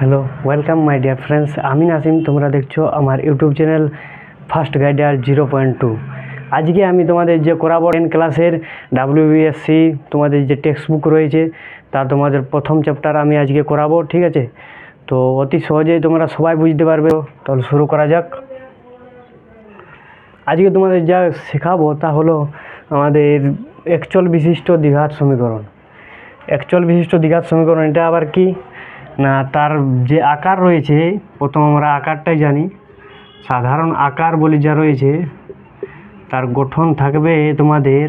Hello welcome my dear friends আমি নাসিম, তোমরা দেখছ আমার YouTube channel First Guider zero point two আজকে আমি তোমাদের যে করাবো টেন ক্লাসের ডাব্লিউবিএসসি তোমাদের যে টেক্সট বুক রয়েছে, তা তোমাদের প্রথম চ্যাপ্টার আমি আজকে করাবো, ঠিক আছে? তো অতি সহজেই তোমরা সবাই বুঝতে পারবে। তাহলে শুরু করা যাক। আজকে তোমাদের যা শেখাবো, তা হলো আমাদের একচল বিশিষ্ট দ্বিঘাত সমীকরণ। একচল বিশিষ্ট দ্বিঘাত সমীকরণ এটা আবার কি? তার যে আকার রয়েছে, প্রথম আমরা আকারটাই জানি। সাধারণ আকার বলে যা রয়েছে, তার গঠন থাকবে তোমাদের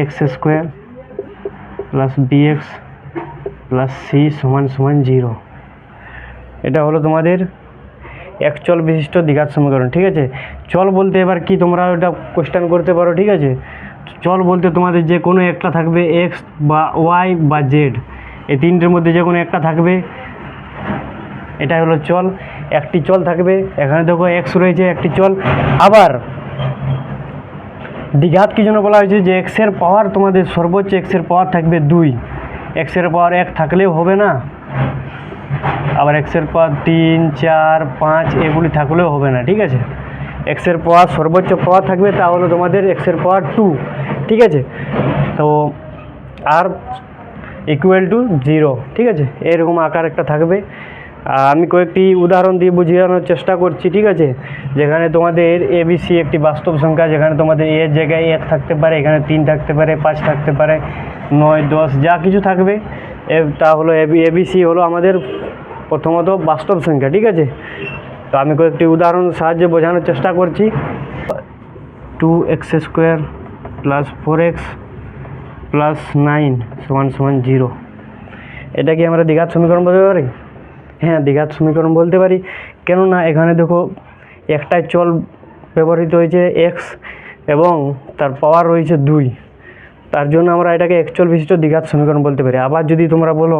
X square plus B X plus C সমান সমান জিরো এটা হলো তোমাদের এক চল বিশিষ্ট দ্বিঘাত সমীকরণ, ঠিক আছে? চল বলতে এবার কি তোমরা ওটা কোশ্চেন করতে পারো, ঠিক আছে? চল বলতে তোমাদের যে কোনো একটা থাকবে এক্স বা ওয়াই বা জেড এই তিনটের মধ্যে যে কোনো একটা থাকবে। এটা হলো চল। একটি চল থাকবে। এখানে দেখো এক্স রয়েছে, একটি চল। আবার দ্বিঘাত কি জন্য বলা হয়েছে যে এক্সের পাওয়ার তোমাদের সর্বোচ্চ এক্সের পাওয়ার থাকবে দুই। এক্সের পাওয়ার এক থাকলেও হবে না। আবার এক্সের পাওয়ার তিন, চার, পাঁচ, এগুলি থাকলেও হবে না, ঠিক আছে? এক্সের পাওয়ার সর্বোচ্চ পাওয়ার থাকবে তা হলো তোমাদের এক্সের পাওয়ার টু ঠিক আছে? তো আর ইকুয়াল টু জিরো ঠিক আছে? এরকম আকার একটা থাকবে। আমি কয়েকটি উদাহরণ দিয়ে বুঝিয়ে চেষ্টা করছি, ঠিক আছে? যেখানে তোমাদের এবিসি একটি বাস্তব সংখ্যা, যেখানে তোমাদের এর জায়গায় এক থাকতে পারে, এখানে তিন থাকতে পারে, পাঁচ থাকতে পারে, নয়, দশ, যা কিছু থাকবে। তা হলো এবিসি হলো আমাদের প্রথমত বাস্তব সংখ্যা, ঠিক আছে? তো আমি কয়েকটি উদাহরণ সাহায্যে বোঝানোর চেষ্টা করছি। Two X square plus four X plus nine সমান সমান জিরো এটা কি আমরা দ্বিঘাত সমীকরণ বলতে পারি? হ্যাঁ দ্বিঘাত সমীকরণ বলতে পারি। কেননা এখানে দেখো, একটাই চল ব্যবহৃত হয়েছে এক্স এবং তার পাওয়ার রয়েছে দুই। তার জন্য আমরা এটাকে একচল বিশিষ্ট দ্বিঘাত সমীকরণ বলতে পারি। আবার যদি তোমরা বলো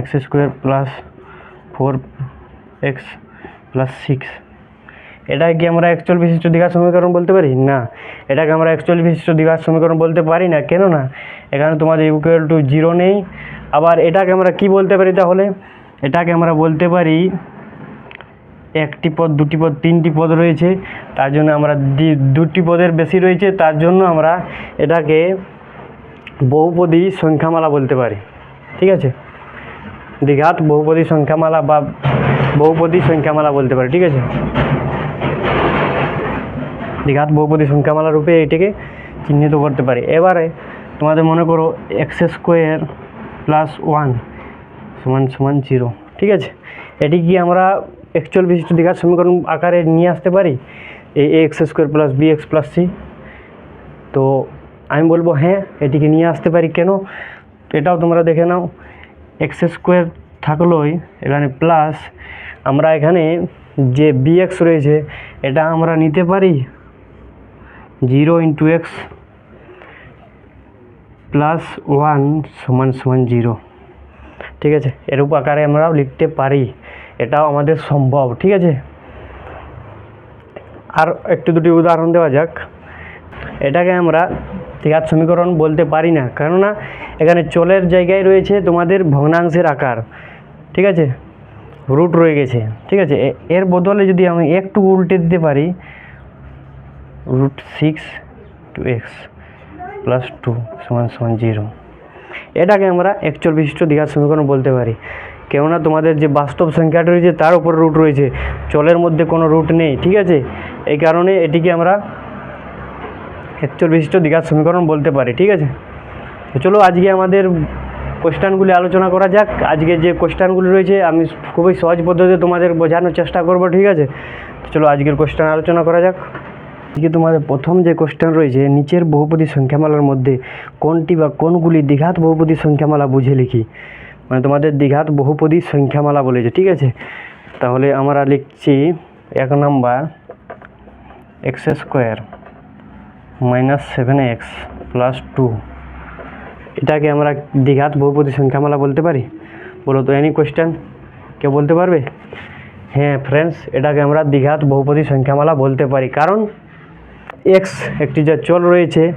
X square plus four X plus six এটাকে কি আমরা একচল বিশিষ্ট দ্বিঘাত সমীকরণ বলতে পারি? না। এটাকে আমরা একচল বিশিষ্ট দ্বিঘাত সমীকরণ বলতে পারি না। কেন না? এখানে তোমাদের ইকুয়াল টু জিরো নেই। আবার এটাকে আমরা কি বলতে পারি তাহলে? এটাকে আমরা বলতে পারি একটি পদ, দুটি পদ, তিনটি পদ রয়েছে। তার জন্য আমরা দুটি পদের বেশি রয়েছে। তার জন্য আমরা এটাকে বহুপদী সংখ্যামালা বলতে পারি। ঠিক আছে? দ্বিঘাত বহুপদী সংখ্যামালা বা বহুপদী সংখ্যামালা বলতে পারি, ঠিক আছে? দ্বিঘাত বহুপদী সংখ্যামালা রূপে এটিকে চিহ্নিত করতে পারি। এবারে তোমাদের মনে করো এক্স স্কোয়ার প্লাস ওয়ান সমান সমান জিরো, ঠিক আছে? এটি কি আমরা একচুয়াল বিশিষ্ট দ্বিঘাত সমীকরণ আকারে নিয়ে আসতে পারি? এই X square plus B X plus C. তো আমি বলব হ্যাঁ এটিকে নিয়ে আসতে পারি কেন? এটাও তোমরা দেখে নাও। এক্স স্কোয়ার থাকলোই, এখানে প্লাস আমরা এখানে যে বি এক্স রয়েছে, এটা আমরা নিতে পারি zero into X plus one সমান সমান জিরো ঠিক আছে? এরূপ আকারে আমরাও লিখতে পারি। এটাও আমাদের সম্ভব, ঠিক আছে? আর একটু দুটি উদাহরণ দেওয়া যাক। এটাকে আমরা দ্বিঘাত সমীকরণ বলতে পারি না, কেননা এখানে চলের জায়গায় রয়েছে তোমাদের ভগ্নাংশের আকার। ঠিক আছে? রুট রয়ে গেছে, ঠিক আছে? এর বদলে যদি আমি একটু উল্টে দিতে পারি root six two X plus two সমান সমান জিরো এটাকে আমরা একচল বিশিষ্ট দ্বিঘাত সমীকরণ বলতে পারি। কেননা তোমাদের যে বাস্তব সংখ্যাটা রয়েছে, তার উপর রুট রয়েছে। চলের মধ্যে কোনো রুট নেই, ঠিক আছে? এই কারণে এটিকে আমরা একচল বিশিষ্ট দ্বিঘাত সমীকরণ বলতে পারি, ঠিক আছে? চলো আজকে আমাদের কোশ্চেনগুলি আলোচনা করা যাক। আজকে যে কোশ্চেনগুলি রয়েছে, আমি খুবই সহজ পদ্ধতিতে তোমাদের বোঝানোর চেষ্টা করব, ঠিক আছে? চলো আজকের কোশ্চেন আলোচনা করা যাক। আজকে তোমাদের প্রথম যে কোশ্চেন রয়েছে, নিচের বহুপদী সংখ্যামালার মধ্যে কোনটি বা কোনগুলি দ্বিঘাত বহুপদী সংখ্যামালা বুঝে লিখি? মানে তোমাদের দ্বিঘাত বহুপদী সংখ্যামালা বলেছে, ঠিক আছে? তাহলে আমরা লিখছি এক number X square minus seven X plus two. এটাকে আমরা দ্বিঘাত বহুপদী সংখ্যামালা বলতে পারি। বলো তো এনি কোয়েশ্চেন কেউ বলতে পারবে? হ্যাঁ ফ্রেন্ডস এটাকে আমরা দ্বিঘাত বহুপদী সংখ্যামালা বলতে পারি। কারণ এক্স একটি যে চল রয়েছে,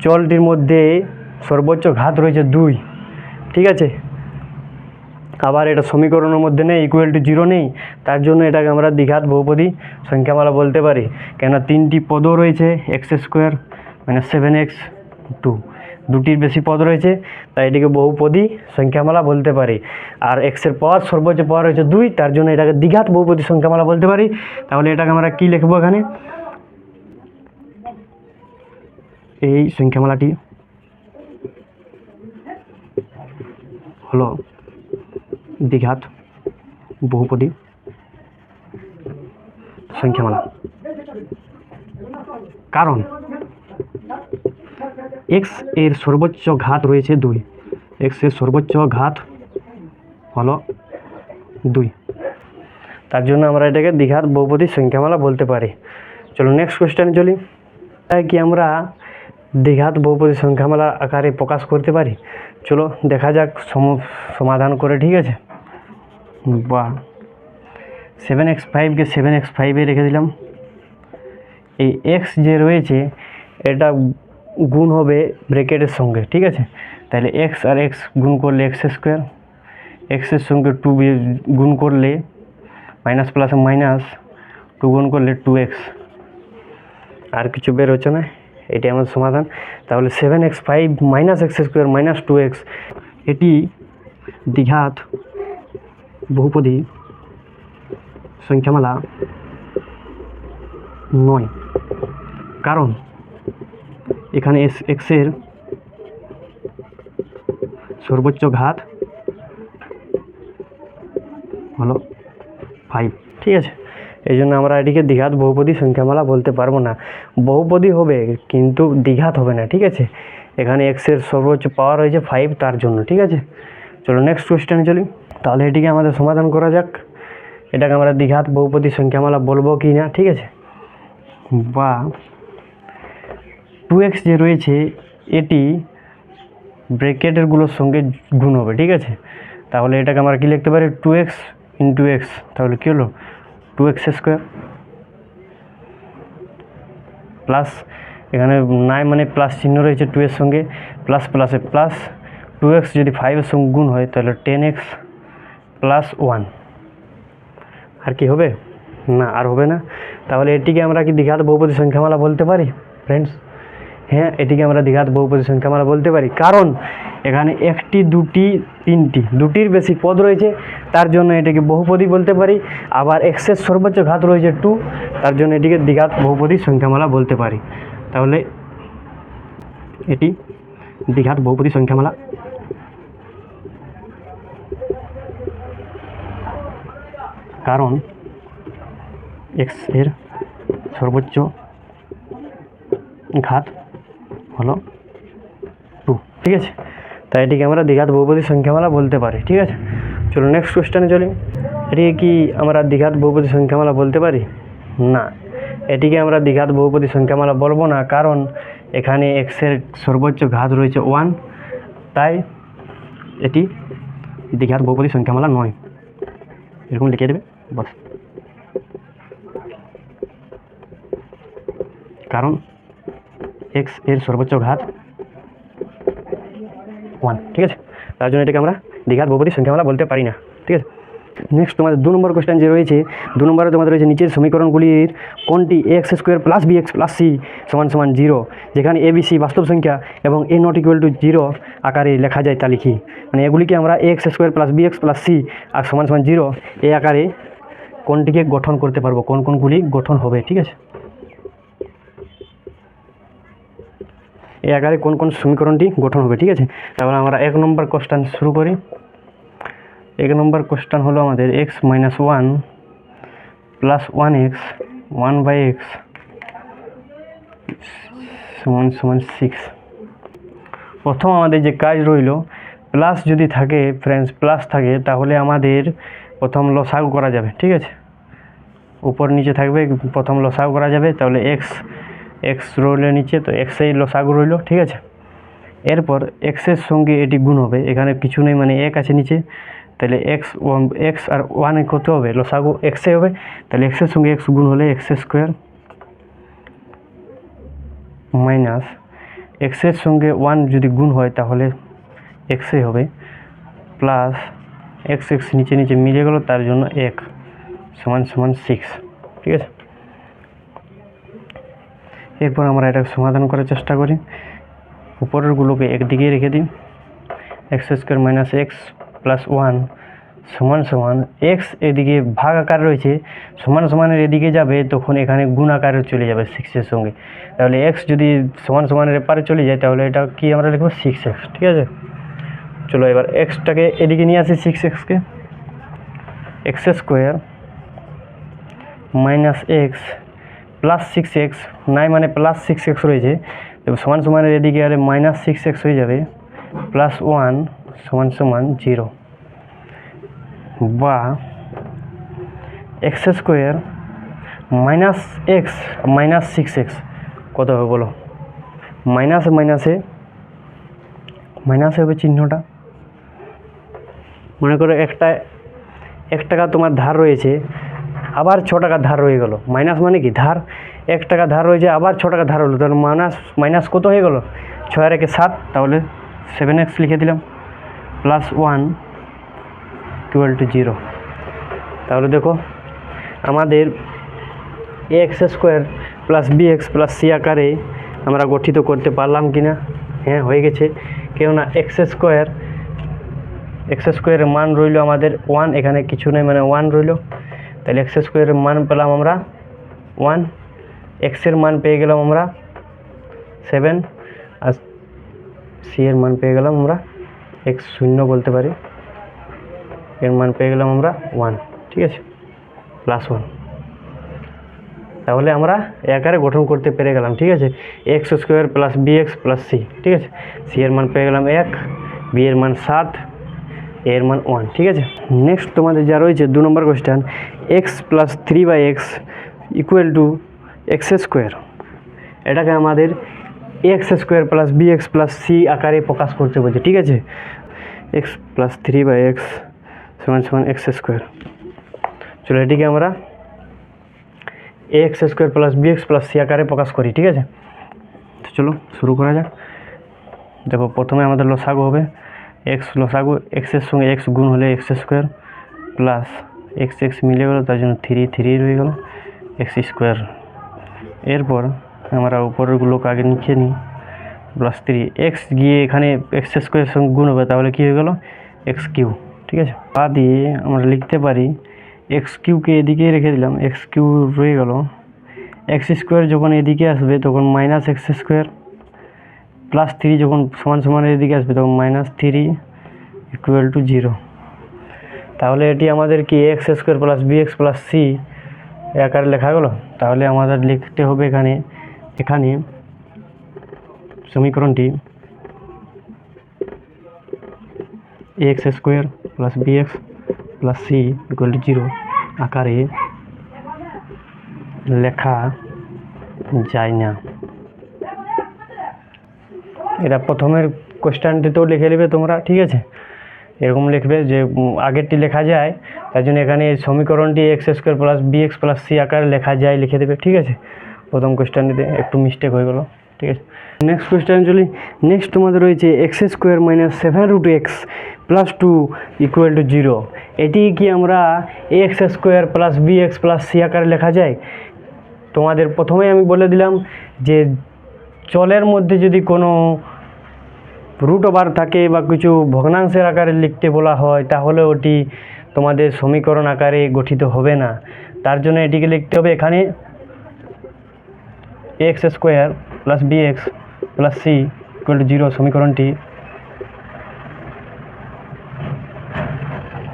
চলটির মধ্যে সর্বোচ্চ ঘাত রয়েছে দুই। ঠিক আছে? আবার এটা সমীকরণের মধ্যে নেই ইকুয়াল টু জিরো নেই। তার জন্য এটাকে আমরা দ্বিঘাত বহুপদী সংখ্যামালা বলতে পারি। কেন তিনটি পদও রয়েছে এক্স স্কোয়ার মানে সেভেন এক্স টু দুটির বেশি পদ রয়েছে, তাই এটিকে বহুপদী সংখ্যামালা বলতে পারি। আর এক্সের পদ, সর্বোচ্চ পদ রয়েছে দুই, তার জন্য এটাকে দ্বিঘাত বহুপদী সংখ্যামালা বলতে পারি। তাহলে এটাকে আমরা কী লিখব এখানে? এই সংখ্যামালাটি হলো দ্বিঘাত বহুপদী সংখ্যামালা। কারণ এক্সের সর্বোচ্চ ঘাত রয়েছে দুই। এক্সের সর্বোচ্চ ঘাত হলো দুই। তার জন্য আমরা এটাকে দ্বিঘাত বহুপদী সংখ্যামালা বলতে পারি। চলো নেক্সট কোয়েশ্চেনে চলি। তাই কি আমরা দ্বিঘাত বহুপদী সংখ্যামালা আকারে প্রকাশ করতে পারি? চলো দেখা যাক সম- সমাধান করে, ঠিক আছে? বা সেভেন এক্স ফাইভকে সেভেন এক্স ফাইভে রেখে দিলাম। এই এক্স যে রয়েছে, এটা গুণ হবে ব্রেকেটের সঙ্গে, ঠিক আছে? তাহলে এক্স আর এক্স গুণ করলে এক্স স্কোয়ার এক্সের সঙ্গে টু গুণ করলে মাইনাস প্লাস মাইনাস টু গুণ করলে টু এক্স আর কিছু বের হচ্ছে না? এটি আমার সমাধান। তাহলে seven X five minus X square minus two X এটি দ্বিঘাত বহুপদী সংখ্যামালা নয়। কারণ এখানে এস এক্সের সর্বোচ্চ ঘাত হলো ফাইভ ঠিক আছে? এই জন্য আমরা এটিকে দ্বিঘাত বহুপদী সংখ্যামালা বলতে পারব না। বহুপদী হবে, কিন্তু দ্বিঘাত হবে না, ঠিক আছে? এখানে এক্সের সর্বোচ্চ পাওয়ার হয়েছে ফাইভ তার জন্য, ঠিক আছে? চলো নেক্সট কোয়েশ্চেনে চলি। তাহলে এটিকে আমাদের সমাধান করা যাক। এটাকে আমরা দ্বিঘাত বহুপদী সংখ্যামালা বলব কি না, ঠিক আছে? বা টু এক্স যে রয়েছে, এটি ব্রেকেটেরগুলোর সঙ্গে গুণ হবে, ঠিক আছে? তাহলে এটাকে আমরা কি লিখতে পারি? টু এক্স ইন্টু এক্স তাহলে কী হলো? টু এক্স স্কোয়ার প্লাস এখানে নাই মানে প্লাস চিহ্ন রয়েছে টু এর সঙ্গে, প্লাস প্লাসে প্লাস টু এক্স যদি ফাইভের সঙ্গে গুণ হয়, তাহলে টেন এক্স প্লাস ওয়ান আর কি হবে? না, আর হবে না। তাহলে এটিকে আমরা কি দ্বিঘাত বহুপদী সংখ্যামালা বলতে পারি ফ্রেন্ডস হ্যাঁ এটিকে আমরা দ্বিঘাত বহুপদী সংখ্যামালা বলতে পারি। কারণ এখানে একটি, দুটি, তিনটি, দুটির বেশি পদ রয়েছে, তার জন্য এটিকে বহুপদী বলতে পারি। আবার এক্সের সর্বোচ্চ ঘাত রয়েছে টু তার জন্য এটিকে দীঘাত বহুপদী সংখ্যামালা বলতে পারি। তাহলে এটি দ্বিঘাত বহুপদী সংখ্যামালা। কারণ এক্সের সর্বোচ্চ ঘাত হলো? টু ঠিক আছে। তাই এটিকে আমরা দীঘাত বহুপদী সংখ্যামালা বলতে পারি, ঠিক আছে? চলো নেক্সট কোয়েশ্চেনে চলি। এটিকে কি আমরা দ্বিঘাত বহুপদী সংখ্যামালা বলতে পারি? না। এটিকে আমরা দ্বিঘাত বহুপদী সংখ্যামালা বলব না, কারণ এখানে এক্সের সর্বোচ্চ ঘাত রয়েছে ওয়ান তাই এটি দ্বিঘাত বহুপদী সংখ্যামালা নয়। এরকম লিখে দেবে, বাস। কারণ এক্সের সর্বোচ্চ ঘাত ওয়ান ঠিক আছে? তার জন্য এটাকে আমরা দ্বিঘাত বহুপদী সংখ্যামালা বলতে পারি না, ঠিক আছে? নেক্সট তোমাদের দু নম্বর কোশ্চেন যে রয়েছে, দু নম্বরে তোমাদের রয়েছে নিচের সমীকরণগুলির কোনটি X square plus B X plus C সমান সমান জিরো যেখানে এ বি সি বাস্তব সংখ্যা এবং A not equal to zero আকারে লেখা যায় তা লিখি। মানে এগুলিকে আমরা X square plus B X plus C আর সমান সমান জিরো এ আকারে কোনটিকে গঠন করতে পারব, কোন কোনগুলি গঠন হবে, ঠিক আছে? এই আকারে কোন কোন সমীকরণটি গঠন হবে, ঠিক আছে? তারপরে আমরা এক নম্বর কোশ্চেন শুরু করি। এক নম্বর কোশ্চান হলো আমাদের X minus one plus one X one by X সমান সমান সিক্স প্রথম আমাদের যে কাজ রইল প্লাস যদি থাকে ফ্রেন্ডস প্লাস থাকে, তাহলে আমাদের প্রথম লসাগু করা যাবে, ঠিক আছে? উপর নিচে থাকবে, প্রথম লসাগু করা যাবে, তাহলে এক্স এক্স রইল নিচে, তো এক্সেই লসাগু রইল, ঠিক আছে? এরপর এক্সের সঙ্গে এটি গুণ হবে, এখানে কিছু নেই মানে এক আছে নিচে, তাহলে এক্স ওয়ান এক্স আর ওয়ানে কত হবে লসাগু এক্সে হবে, তাহলে এক্সের সঙ্গে এক্স গুণ হলে এক্স স্কোয়ার মাইনাস এক্সের সঙ্গে ওয়ান যদি গুণ হয়, তাহলে এক্সে হবে প্লাস এক্স এক্স নিচে নিচে মিলে গেলো, তার জন্য এক, সমান সমান সিক্স ঠিক আছে? এরপর আমরা এটা সমাধান করার চেষ্টা করি। উপরেরগুলোকে একদিকেই রেখে দিই। X square minus X plus one সমান সমান এক্স এদিকে ভাগ আকার রয়েছে, সমান সমানের এদিকে যাবে, তখন এখানে গুণ আকারে চলে যাবে সিক্সের সঙ্গে। তাহলে এক্স যদি সমান সমানের এপারে চলে যায়, তাহলে এটা কি আমরা লিখব? সিক্স এক্স, ঠিক আছে? চলো এবার এক্সটাকে এদিকে নিয়ে আসি সিক্স এক্সকে X square minus X plus six X নাই মানে প্লাস সিক্স এক্স রয়েছে, তো সমান সমানের এদিকে আরে মাইনাস সিক্স এক্স হয়ে যাবে প্লাস ওয়ান সমান সমান জিরো বা X square minus X minus six X কত হবে বলো? মাইনাসে মাইনাসে মাইনাস হবে চিহ্নটা। মনে করো একটা, এক টাকা তোমার ধার রয়েছে আবার ছ টাকা ধার রয়ে গেল। মাইনাস মানে কি? ধার। এক টাকা ধার রয়েছে আবার ছ টাকা ধার হলো। তাহলে মাইনাস মাইনাস কত হয়ে গেল? ছয় একে সাত, তাহলে সেভেন এক্স লিখে দিলাম। Plus one twelve two zero তাহলে দেখো, আমাদের A X square plus B X plus C আকারে আমরা গঠিত করতে পারলাম কি না হ্যাঁ হয়ে গেছে। কেননা এক্স স্কোয়ার এক্স স্কোয়ারের মান রইল আমাদের ওয়ান এখানে কিছু নেই মানে ওয়ান রইল। তাহলে এক্স স্কোয়ারের মান পেলাম আমরা ওয়ান এক্সের মান পেয়ে গেলাম আমরা সেভেন আর সি এর মান পেয়ে গেলাম আমরা এক্স শূন্য বলতে পারি। এর মান পেয়ে গেলাম আমরা ওয়ান ঠিক আছে? প্লাস ওয়ান তাহলে আমরা এ আকারে গঠন করতে পেরে গেলাম, ঠিক আছে? X square plus B X plus C ঠিক আছে? সি এর মান পেয়ে গেলাম এক বি এর মান সাত এর মান ওয়ান ঠিক আছে? নেক্সট তোমাদের যা রয়েছে, দু নম্বর question X plus three by X equal to X square এটাকে আমাদের X square plus B X plus C আকারে প্রকাশ করতে বলছে, ঠিক আছে? X plus three by X সমান সমান এক্স স্কোয়ার চলো এটিকে আমরা A X square plus B X plus C আকারে প্রকাশ করি, ঠিক আছে? তো চলো, শুরু করা যাক। দেখো, প্রথমে আমাদের লসাগু হবে। এক্স লসাগু এক্সের সঙ্গে এক্স গুণ হলে X square plus X X মিলে গেলো, তার জন্য থ্রি থ্রি রয়ে গেল এক্স স্কোয়ার এরপর আমরা উপরেরগুলোকে আগে নিচে নিই প্লাস থ্রি এক্স গিয়ে এখানে এক্স স্কোয়ারের সঙ্গে গুণ হবে, তাহলে কী হয়ে গেল? এক্স কিউ ঠিক আছে? পা দিয়ে আমরা লিখতে পারি এক্স কিউকে এদিকে রেখে দিলাম এক্স কিউ রয়ে গেল। এক্স স্কোয়ার যখন এদিকে আসবে, তখন minus X square plus three যখন সমান সমান এদিকে আসবে, তখন minus three equal to zero তাহলে এটি আমাদের কি X square plus B X plus C আকারে লেখা গেলো? তাহলে আমাদের লিখতে হবে এখানে এখানে সমীকরণটি X square plus B X plus C equal to zero আকারে লেখা যায় না। এটা প্রথমের কোয়েশ্চেনটিতেও লিখে নেবে তোমরা, ঠিক আছে? এরকম লিখবে যে আগেরটি লেখা যায়, তার জন্য এখানে সমীকরণটি X square plus B X plus C আকারে লেখা যায়, লিখে দেবে, ঠিক আছে? প্রথম কোয়েশ্চেনটিতে একটু মিস্টেক হয়ে গেলো, ঠিক আছে? নেক্সট কোয়েশ্চেন চলি। নেক্সট তোমাদের রয়েছে X square minus seven root X plus two equal to zero এটি কি আমরা X square plus B X plus C আকারে লেখা যায়? তোমাদের প্রথমেই আমি বলে দিলাম যে চলের মধ্যে যদি কোনো রুট ওভার থাকে বা কিছু ভগ্নাংশের আকারে লিখতে বলা হয়, তাহলে ওটি তোমাদের সমীকরণ আকারে গঠিত হবে না। তার জন্য এটিকে লিখতে হবে এখানে X square plus B X plus C equal to zero সমীকরণটি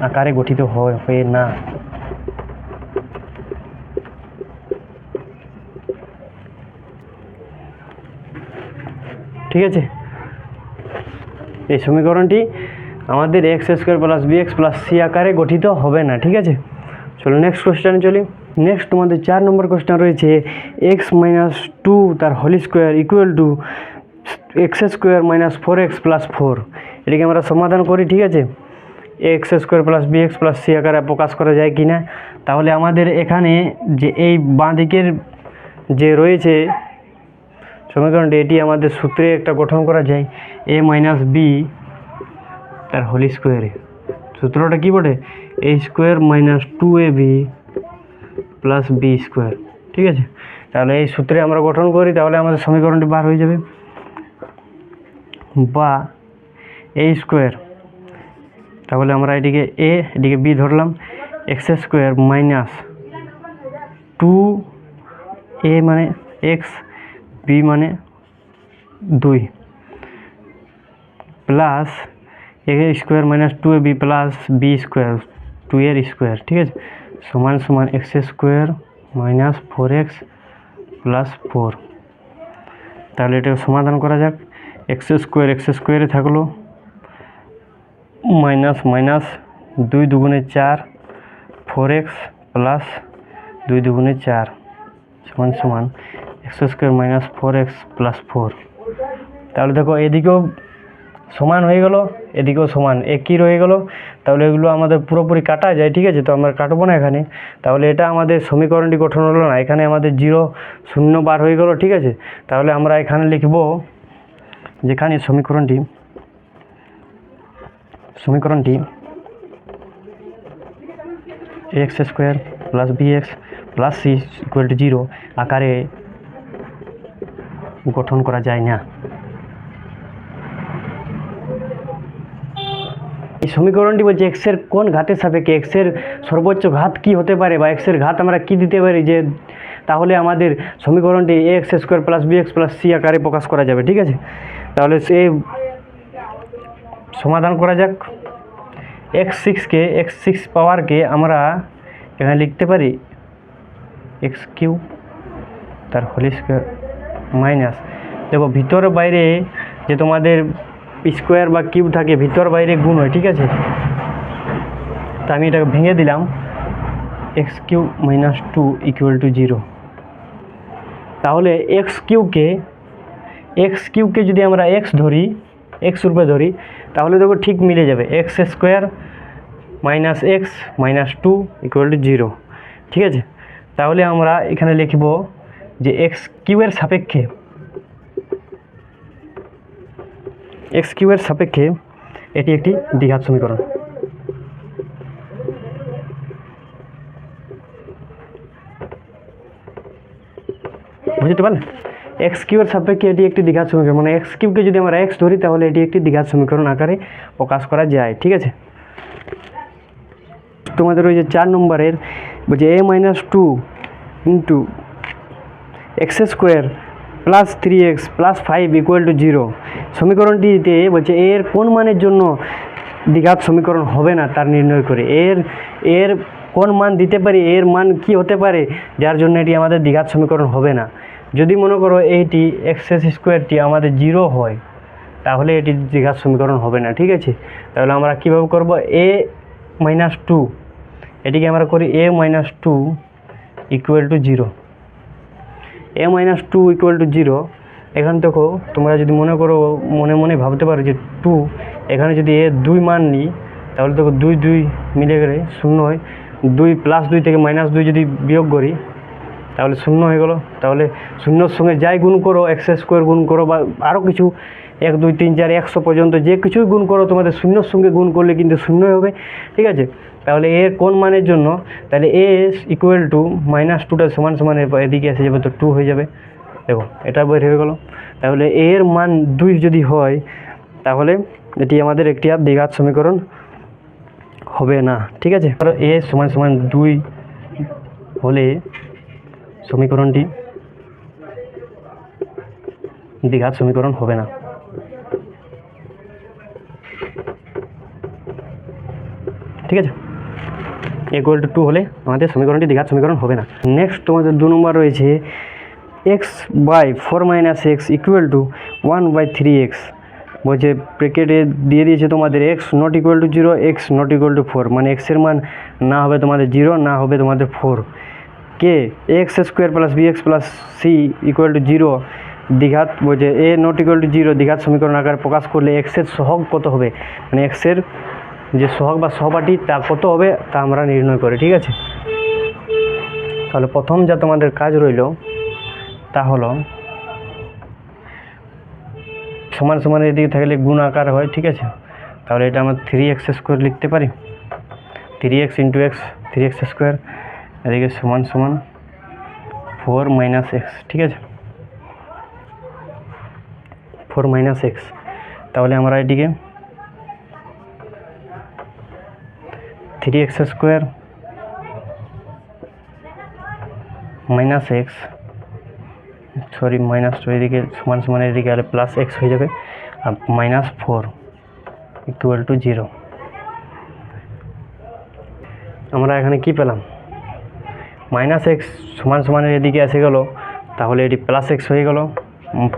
আকারে গঠিত হয়, হয়ে না। ঠিক আছে? এই সমীকরণটি আমাদের X square plus B X plus C আকারে গঠিত হবে না, ঠিক আছে? চলো নেক্সট কোশ্চেনে চলি। নেক্সট তোমাদের চার নম্বর কোশ্চেন রয়েছে এক্স মাইনাস টু তার whole square equal to X square minus four X plus four এটিকে আমরা সমাধান করি, ঠিক আছে? X square plus B X plus C আকারে প্রকাশ করা যায় কি না তাহলে আমাদের এখানে যে এই বাঁ দিকের যে রয়েছে সমীকরণটি এটি আমাদের সূত্রে একটা গঠন করা যায় এ মাইনাস বি তার হোল স্কোয়ারে সূত্রটা কী বটে A square minus two A B plus B square ঠিক আছে? তাহলে এই সূত্রে আমরা গঠন করি, তাহলে আমাদের সমীকরণটি বার হয়ে যাবে। বা এ স্কোয়ার তাহলে আমরা এটিকে এ এটিকে বি ধরলাম X square minus two A মানে এক্স বি মানে দুই plus A square minus two A B plus B square, two এর স্কোয়ার, ঠিক আছে? সমান সমান X square minus four X plus four. তাহলে এটা সমাধান করা যাক। এক্স স্কোয়ার এক্স স্কোয়ারে থাকল মাইনাস মাইনাস দুই দুগুণে চার, ফোর এক্স প্লাস দুই দুগুণে চার, সমান সমান X square minus four X plus four তাহলে দেখো এদিকেও সমান হয়ে গেল, এদিকেও সমান, একই রয়ে গেল। তাহলে এগুলো আমাদের পুরোপুরি কাটা যায়, ঠিক আছে? তো আমরা কাটবো না এখানে। তাহলে এটা আমাদের সমীকরণটি গঠন হলো না। এখানে আমাদের জিরো শূন্য বার হয়ে গেল, ঠিক আছে? তাহলে আমরা এখানে লিখব যেখানে সমীকরণটি সমীকরণটি X square plus B X plus C equal zero আকারে গঠন করা যায় না। এই সমীকরণটি বলছে এক্সের কোন ঘাতের সাপেক্ষে এক্সের সর্বোচ্চ ঘাত কি হতে পারে বা এক্সের ঘাত আমরা কি দিতে পারি যে তাহলে আমাদের সমীকরণটি A X square plus B X plus C আকারে প্রকাশ করা যাবে, ঠিক আছে? তাহলে সে সমাধান করা যাক। এক্স সিক্সকে এক্স সিক্স পাওয়ারকে আমরা এখানে লিখতে পারি এক্স কিউ তার হোল স্কোয়ার মাইনাস দেখো, ভিতর বাইরে যে তোমাদের স্কোয়ার বা কিউব থাকে, ভিতর বাইরে গুণ হয়, ঠিক আছে? তা আমি এটাকে ভেঙে দিলাম। X Q minus two equal to zero তাহলে এক্স কিউকে এক্স কিউকে যদি আমরা এক্স ধরি এক্স রূপে ধরি, তাহলে দেখো ঠিক মিলে যাবে। X square minus X minus two equal to zero ঠিক আছে? তাহলে আমরা এখানে লিখব যে এক্স কিউয়ের সাপেক্ষে এক্স কিউয়ের সাপেক্ষে এটি একটি দ্বিঘাত সমীকরণ। বুঝতে পারলে? এক্স কিউয়ের সাপেক্ষে এটি একটি দ্বিঘাত সমীকরণ। মানে এক্স কিউকে যদি আমরা এক্স ধরি, তাহলে এটি একটি দ্বিঘাত সমীকরণ আকারে প্রকাশ করা যায়, ঠিক আছে? তোমাদের ওই যে চার নম্বরের বলছে A minus two into X square plus three X plus five equal to zero. সমীকরণটিতে বলছে এর কোন মানের জন্য দ্বিঘাত সমীকরণ হবে না তার নির্ণয় করে। এর এর কোন মান দিতে পারি, এর মান কি হতে পারে, যার জন্য এটি আমাদের দ্বিঘাত সমীকরণ হবে না। যদি মনে করো এইটি এক্স স্কোয়ারটি আমাদের জিরো হয়, তাহলে এটি দ্বিঘাত সমীকরণ হবে না, ঠিক আছে? তাহলে আমরা কীভাবে করব? এ মাইনাস টু, এটিকে আমরা করি A minus two equal to zero. A minus two equal to zero এখানে দেখো, তোমরা যদি মনে করো, মনে মনে ভাবতে পারো যে টু এখানে যদি এ দুই মান নিই, তাহলে দেখো দুই দুই মিলে গেলে শূন্য হয়। দুই প্লাস দুই থেকে মাইনাস দুই যদি বিয়োগ করি, তাহলে শূন্য হয়ে গেলো। তাহলে শূন্যর সঙ্গে যাই গুণ করো এক্স স্কোয়ার গুণ করো বা আরও কিছু এক, দুই, তিন, চার, একশো পর্যন্ত যে কিছুই গুণ করো, তোমাদের শূন্যর সঙ্গে গুণ করলে কিন্তু শূন্যই হবে, ঠিক আছে? তাহলে এর কোন মানের জন্য? তাহলে এ ইকুয়াল টু মাইনাস টুটা সমান সমান এদিকে এসে যাবে তো টু হয়ে যাবে। দেখো, এটা বের হয়ে গেলো। তাহলে এর মান দুই যদি হয়, তাহলে এটি আমাদের একটি আর দ্বিঘাত সমীকরণ হবে না, ঠিক আছে? ধরো এ সমান সমান দুই হলে সমীকরণটি দ্বিঘাত সমীকরণ হবে না। ঠিক আছে? ইকুয়াল টু টু হলে আমাদের সমীকরণটি দ্বিঘাত সমীকরণ হবে না। নেক্সট তোমাদের দু নম্বর রয়েছে X by four minus X equal to one by three X বলছে ব্রেকেটে দিয়ে দিয়েছে তোমাদের X not equal to zero X not equal to four মানে এক্সের মান না হবে তোমাদের জিরো না হবে তোমাদের four K X square plus B X plus C equal to zero দীঘাত বলছে A not equal to zero দীঘাত সমীকরণ আকার প্রকাশ করলে এক্সের সহগ কত হবে? মানে এক্সের যে সহগ বা সহপাঠী, তা কত হবে তা আমরা নির্ণয় করি, ঠিক আছে? তাহলে প্রথম যা তোমাদের কাজ রইল, তা হলো সমান সমান এদিকে থাকলে গুণ আকার হয়, ঠিক আছে? তাহলে এটা আমরা থ্রি এক্স স্কোয়ার লিখতে পারি। Three X into X three X square এদিকে সমান সমান ফোর মাইনাস এক্স ঠিক আছে? ফোর মাইনাস এক্স তাহলে আমরা এটিকে three X square minus X, sorry, minus two এদিকে, সমান সমান এদিকে আলে প্লাস এক্স হয়ে যাবে, আর minus four equal to zero আমরা এখানে কি পেলাম? মাইনাস এক্স সমান সমানের এদিকে এসে গেল, তাহলে এটি প্লাস এক্স হয়ে গেল।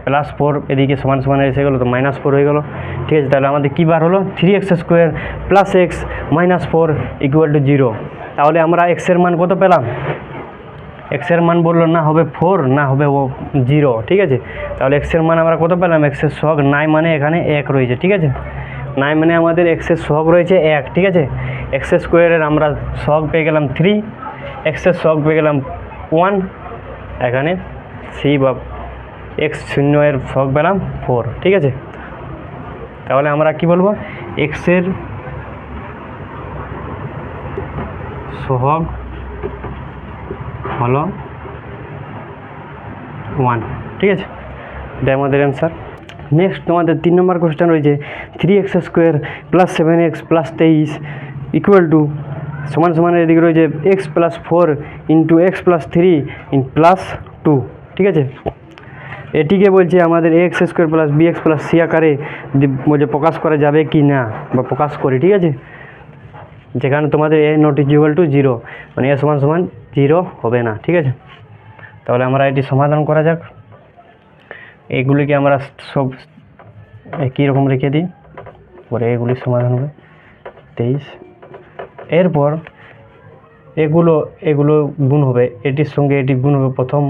প্লাস ফোর এদিকে সমান সমান এসে গেলো, তো মাইনাস ফোর হয়ে গেলো। ঠিক আছে, তাহলে আমাদের কী বার হলো? Three X square plus X minus four equal to zero তাহলে আমরা এক্সের মান কত পেলাম? এক্সের মান বলল, না হবে ফোর না হবে ও জিরো ঠিক আছে? তাহলে এক্সের মান আমরা কত পেলাম? এক্সের সহগ নাই মানে এখানে এক রয়েছে, ঠিক আছে? নাই মানে আমাদের এক্সের সহগ রয়েছে এক, ঠিক আছে? এক্স স্কোয়ারের আমরা সহগ পেয়ে গেলাম থ্রি এক্সের সহগ পেয়ে গেলাম ওয়ান এখানে সি বা এক্স শূন্য এর সহগ পেলাম ফোর, ঠিক আছে? তাহলে আমরা কি বলব? এক্সের সহগ হলো ওয়ান, ঠিক আছে? এটাই আমাদের অ্যান্সার নেক্সট তোমাদের তিন নম্বর কোশ্চেন রয়েছে three X square plus seven X plus তেইশ ইকুয়াল টু সমান সমানের এদিকে রয়েছে X plus four into X plus three in plus two ঠিক আছে? এটিকে বলছে আমাদের X square plus B X plus C আকারে বলছে প্রকাশ করা যাবে কি না, বা প্রকাশ করি, ঠিক আছে? যেখানে তোমাদের A not equal to zero মানে এ সমান সমান জিরো হবে না, ঠিক আছে? তাহলে আমরা এটি সমাধান করা যাক। এগুলিকে আমরা সব একই রকম রেখে দিই? পরে এগুলির সমাধান হবে। তেইশ। এরপর এগুলো এগুলো গুণ হবে। এটির সঙ্গে এটি গুণ হবে প্রথম।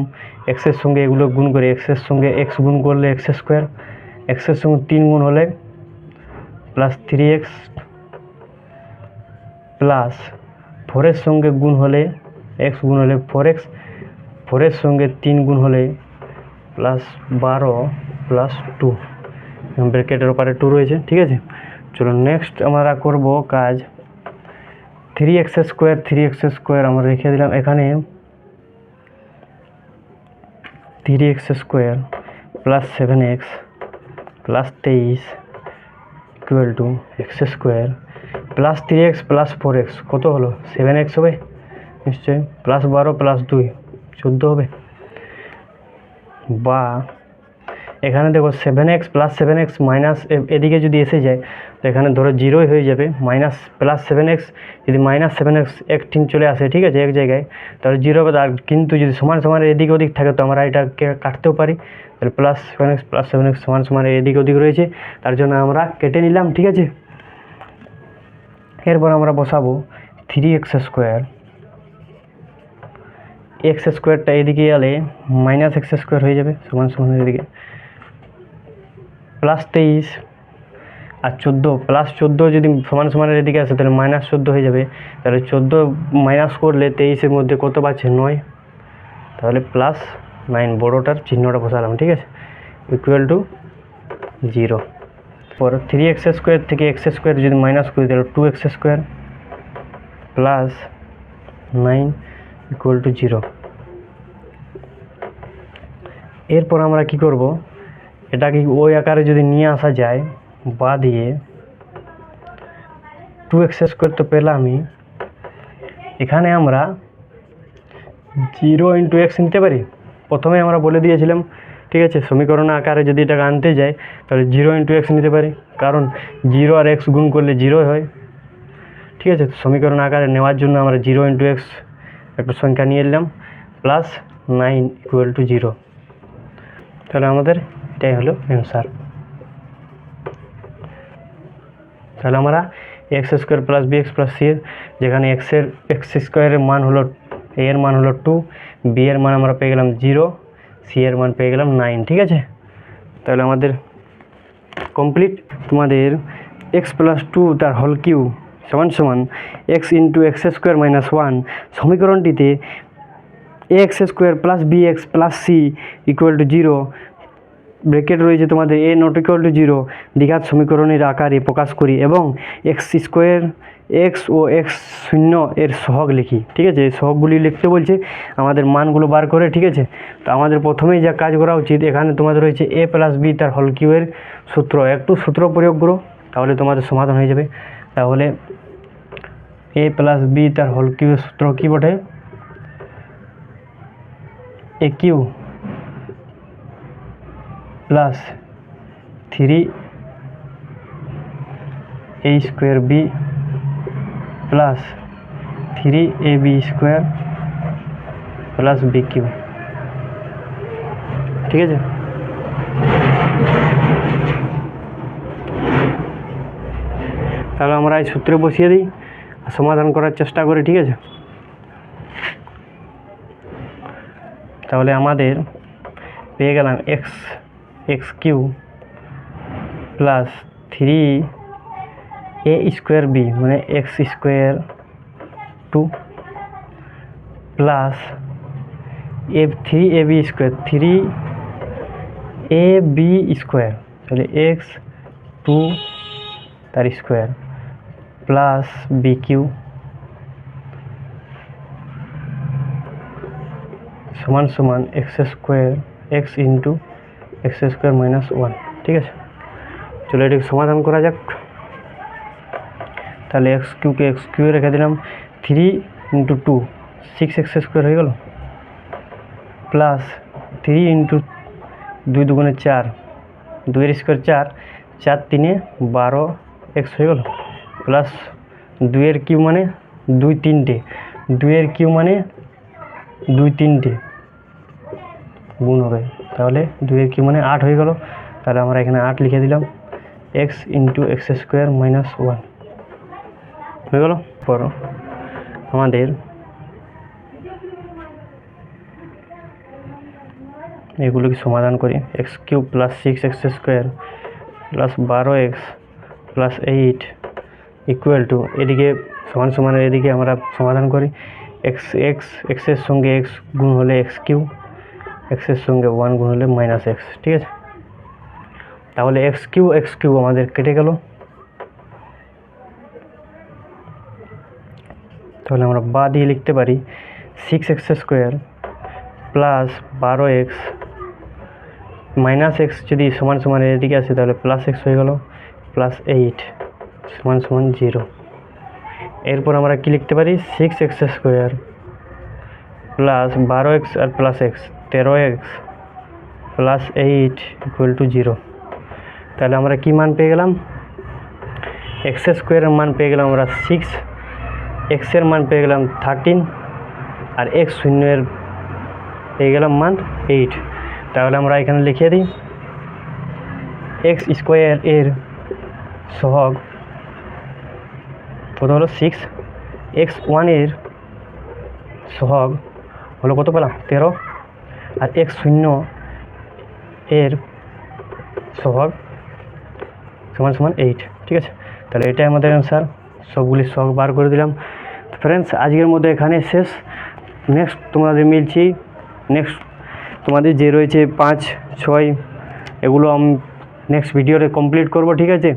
এক্সের সঙ্গে এগুলো গুণ করে এক্সের সঙ্গে এক্স গুণ করলে এক্স স্কোয়ার এক্সের সঙ্গে তিন গুণ হলে প্লাস থ্রি এক্স প্লাস ফোরের সঙ্গে গুণ হলে এক্স গুণ হলে ফোর এক্স ফোরের সঙ্গে তিন গুণ হলে প্লাস বারো প্লাস টু ব্র্যাকেটের ওপারে টু রয়েছে, ঠিক আছে? চলো নেক্সট আমরা করব কাজ। Three X square three X square আমরা রেখে দিলাম। এখানে three X square plus seven X plus তেইশ equal to X square plus three X plus four X কত হলো? সেভেন এক্স হবে? নিশ্চয়ই। প্লাস বারো প্লাস দুই। চোদ্দ হবে। বা এখানে দেখো seven X plus seven X minus এদিকে যদি এসে যায়, তো এখানে ধরো জিরোই হয়ে যাবে মাইনাস প্লাস সেভেন এক্স যদি মাইনাস সেভেন এক্স এক চলে আসে, ঠিক আছে, এক জায়গায়, তাহলে জিরো আর কিন্তু যদি সমান সমান এদিক ওদিক থাকে, তো আমরা এটাকে কাটতেও পারি, তাহলে plus seven X plus seven X সমান সমান এদিক ওদিক রয়েছে, তার জন্য আমরা কেটে নিলাম, ঠিক আছে? এরপর আমরা বসাবো থ্রি এক্স স্কোয়ার এক্স স্কোয়ারটা এদিকে এলে মাইনাস এক্স স্কোয়ার হয়ে যাবে, সমান সমান এদিকে। প্লাস তেইশ আর চোদ্দ প্লাস চোদ্দ যদি সমান সমানের এদিকে আসে, তাহলে মাইনাস চোদ্দ হয়ে যাবে। তাহলে চোদ্দ মাইনাস করলে তেইশের মধ্যে কত পাচ্ছে? নয়। তাহলে প্লাস নাইন বড়োটার চিহ্নটা বসালাম, ঠিক আছে? ইকুয়াল টু জিরো পর থ্রি এক্স স্কোয়ার থেকে এক্স স্কোয়ার যদি মাইনাস করি, তাহলে two X square plus nine equal to zero এরপর আমরা কি করব? এটাকে ওই আকারে যদি নিয়ে আসা যায়, বা দিয়ে টু এক্স স্কোয়ার তো পেলামই এখানে আমরা জিরো ইন্টু এক্স নিতে পারি? প্রথমে আমরা বলে দিয়েছিলাম, ঠিক আছে, সমীকরণ আকারে যদি এটাকে আনতে যাই, তাহলে জিরো ইন্টু এক্স নিতে পারি। কারণ জিরো আর এক্স গুণ করলে জিরো হয়। ঠিক আছে সমীকরণ আকারে নেওয়ার জন্য আমরা জিরো ইন্টু এক্স একটা সংখ্যা নিয়ে এলাম plus nine equal to zero তাহলে আমাদের এটাই হলো অ্যান্সার তাহলে আমরা X square plus B X plus C যেখানে এক্সের এক্স স্কোয়ারের মান হলো এ এর মান হলো টু বি এর মান আমরা পেয়ে গেলাম জিরো সি এর মান পেয়ে গেলাম নাইন ঠিক আছে? তাহলে আমাদের কমপ্লিট তোমাদের এক্স প্লাস টু তার হল কিউ সমান সমান X into X square minus one সমীকরণটিতে A X square plus B X plus C equal to zero bracket রয়েছে তোমাদের A not equal to zero দীঘাত সমীকরণের আকারে প্রকাশ করি এবং এক্স স্কোয়ার এক্স ও এক্স শূন্য এর সহগ লিখি, ঠিক আছে? এই সহগগুলি লিখতে বলছে, আমাদের মানগুলো বার করে, ঠিক আছে? তো আমাদের প্রথমেই যা কাজ করা উচিত, এখানে তোমাদের রয়েছে এ প্লাস বি তার হল কিউবের সূত্র। একটু সূত্র প্রয়োগ করো, তাহলে তোমাদের সমাধান হয়ে যাবে। তাহলে এ প্লাস বি তার হল কিউবের সূত্র কী বটে? A cube plus three A square B plus three A B square plus B cube ঠিক আছে? তাহলে আমরা এই সূত্রে বসিয়ে দিই সমাধান করার চেষ্টা করি, ঠিক আছে? তাহলে আমাদের পেয়ে গেলাম X X cube plus three A square B মানে X square two plus A three A B square, three A B square, তাহলে এক্স টু তার স্কোয়ার প্লাস বি কিউ সমান সমান X square, X into X square minus one, ঠিক আছে? চলো এটাকে সমাধান করা যাক। তাহলে এক্স কিউকে এক্স কিউ রেখে দিলাম three into two, six X square হয়ে গেল? প্লাস থ্রি ইন্টু দুই দুগুণে চার, দুইয়ের স্কোয়ার চার চার তিনে বারো এক্স হয়ে গেল। প্লাস দুইয়ের কিউ মানে দুই তিনটে, দুইয়ের কিউ মানে দুই তিনটে। গুণ হবে। তাহলে দুইয়ের কিউ মানে আট হয়ে গেল? তাহলে আমরা এখানে আট লিখে দিলাম। X into X square minus one হয়ে গেল? পর আমাদের এগুলোকে সমাধান করি। X cube plus six X square plus বারো X plus eight equal to এদিকে সমান সমানের এদিকে আমরা সমাধান করি। এক্স এক্স এক্সের সঙ্গে এক্স গুণ হলে এক্স কিউ এক্সের সঙ্গে ওয়ান গুণ হলে মাইনাস এক্স ঠিক আছে? তাহলে এক্স কিউ এক্স কিউ আমাদের কেটে গেল। তাহলে আমরা বা দিয়ে লিখতে পারি সিক্স এক্স স্কোয়ার প্লাস বারো এক্স মাইনাস এক্স যদি সমান সমান এদিকে আসে, তাহলে প্লাস এক্স হয়ে গেল প্লাস এইট সমান সমান জিরো এরপর আমরা কি লিখতে পারি? সিক্স এক্স স্কোয়ার প্লাস বারো এক্স আর প্লাস এক্স তেরো X plus eight equal to zero তাহলে আমরা কি মান পেয়ে গেলাম? এক্স স্কোয়ারের মান পেয়ে গেলাম আমরা সিক্স এক্সের মান পেয়ে গেলাম থার্টিন আর এক্স শূন্যের পেয়ে গেলাম মান এইট তাহলে আমরা এখানে লিখে দিই। এক্স স্কোয়ার এর সহগ প্রথম হলো? সিক্স এক্স ওয়ানের সহগ হলো কত পেলাম? তেরো। আর এক্স শূন্য এর সহগ সমান সমান এইট ঠিক আছে? তাহলে এটাই আমাদের অ্যান্সার সবগুলি সহগ বার করে দিলাম। ফ্রেন্ডস আজকের মধ্যে এখানে শেষ। নেক্সট তোমাদের মিলছি। নেক্সট তোমাদের যে রয়েছে পাঁচ, ছয়, এগুলো আমি নেক্সট ভিডিওতে কমপ্লিট করব, ঠিক আছে?